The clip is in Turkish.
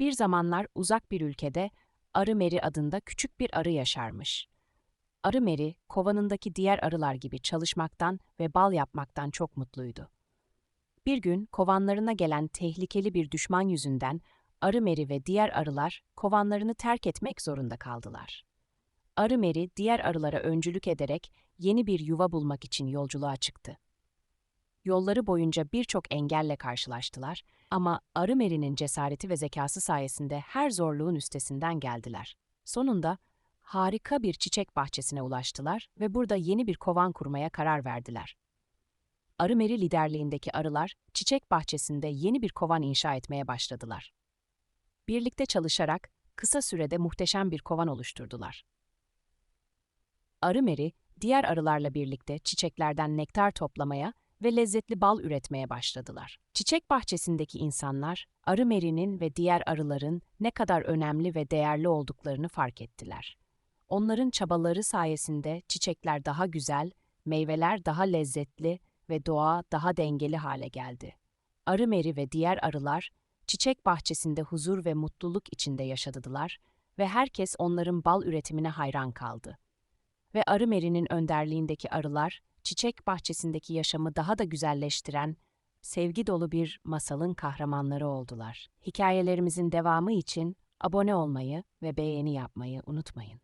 Bir zamanlar uzak bir ülkede Arı Meri adında küçük bir arı yaşarmış. Arı Meri, kovanındaki diğer arılar gibi çalışmaktan ve bal yapmaktan çok mutluydu. Bir gün kovanlarına gelen tehlikeli bir düşman yüzünden Arı Meri ve diğer arılar kovanlarını terk etmek zorunda kaldılar. Arı Meri diğer arılara öncülük ederek yeni bir yuva bulmak için yolculuğa çıktı. Yolları boyunca birçok engelle karşılaştılar ama Arı Meri'nin cesareti ve zekası sayesinde her zorluğun üstesinden geldiler. Sonunda harika bir çiçek bahçesine ulaştılar ve burada yeni bir kovan kurmaya karar verdiler. Arı Meri liderliğindeki arılar çiçek bahçesinde yeni bir kovan inşa etmeye başladılar. Birlikte çalışarak kısa sürede muhteşem bir kovan oluşturdular. Arı Meri, diğer arılarla birlikte çiçeklerden nektar toplamaya ve lezzetli bal üretmeye başladılar. Çiçek bahçesindeki insanlar, arı merinin ve diğer arıların ne kadar önemli ve değerli olduklarını fark ettiler. Onların çabaları sayesinde çiçekler daha güzel, meyveler daha lezzetli ve doğa daha dengeli hale geldi. Arı meri ve diğer arılar, çiçek bahçesinde huzur ve mutluluk içinde yaşadılar ve herkes onların bal üretimine hayran kaldı ve Arı Meri'nin önderliğindeki arılar, çiçek bahçesindeki yaşamı daha da güzelleştiren, sevgi dolu bir masalın kahramanları oldular. Hikayelerimizin devamı için abone olmayı ve beğeni yapmayı unutmayın.